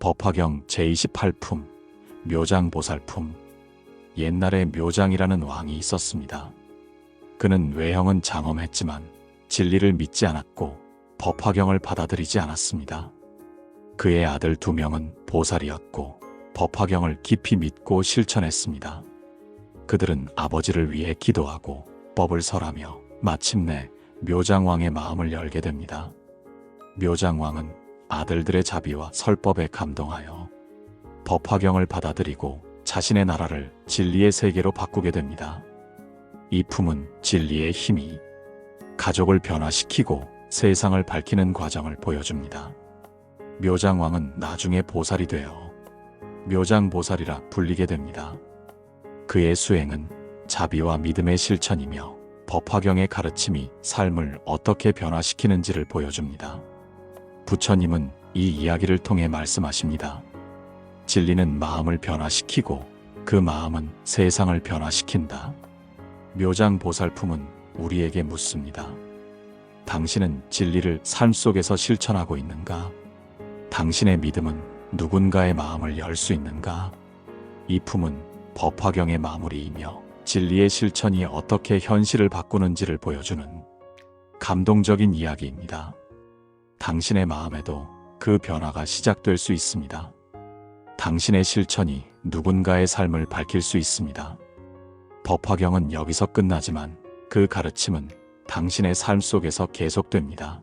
법화경 제28품 묘장보살품 옛날에 묘장이라는 왕이 있었습니다. 그는 외형은 장엄했지만 진리를 믿지 않았고 법화경을 받아들이지 않았습니다. 그의 아들 두 명은 보살이었고 법화경을 깊이 믿고 실천했습니다. 그들은 아버지를 위해 기도하고 법을 설하며 마침내 묘장왕의 마음을 열게 됩니다. 묘장왕은 아들들의 자비와 설법에 감동하여 법화경을 받아들이고 자신의 나라를 진리의 세계로 바꾸게 됩니다. 이 품은 진리의 힘이 가족을 변화시키고 세상을 밝히는 과정을 보여줍니다. 묘장왕은 나중에 보살이 되어 묘장보살이라 불리게 됩니다. 그의 수행은 자비와 믿음의 실천이며 법화경의 가르침이 삶을 어떻게 변화시키는지를 보여줍니다. 부처님은 이 이야기를 통해 말씀하십니다. 진리는 마음을 변화시키고 그 마음은 세상을 변화시킨다. 묘장 보살품은 우리에게 묻습니다. 당신은 진리를 삶 속에서 실천하고 있는가? 당신의 믿음은 누군가의 마음을 열 수 있는가? 이 품은 법화경의 마무리이며 진리의 실천이 어떻게 현실을 바꾸는지를 보여주는 감동적인 이야기입니다. 당신의 마음에도 그 변화가 시작될 수 있습니다. 당신의 실천이 누군가의 삶을 밝힐 수 있습니다. 법화경은 여기서 끝나지만 그 가르침은 당신의 삶 속에서 계속됩니다.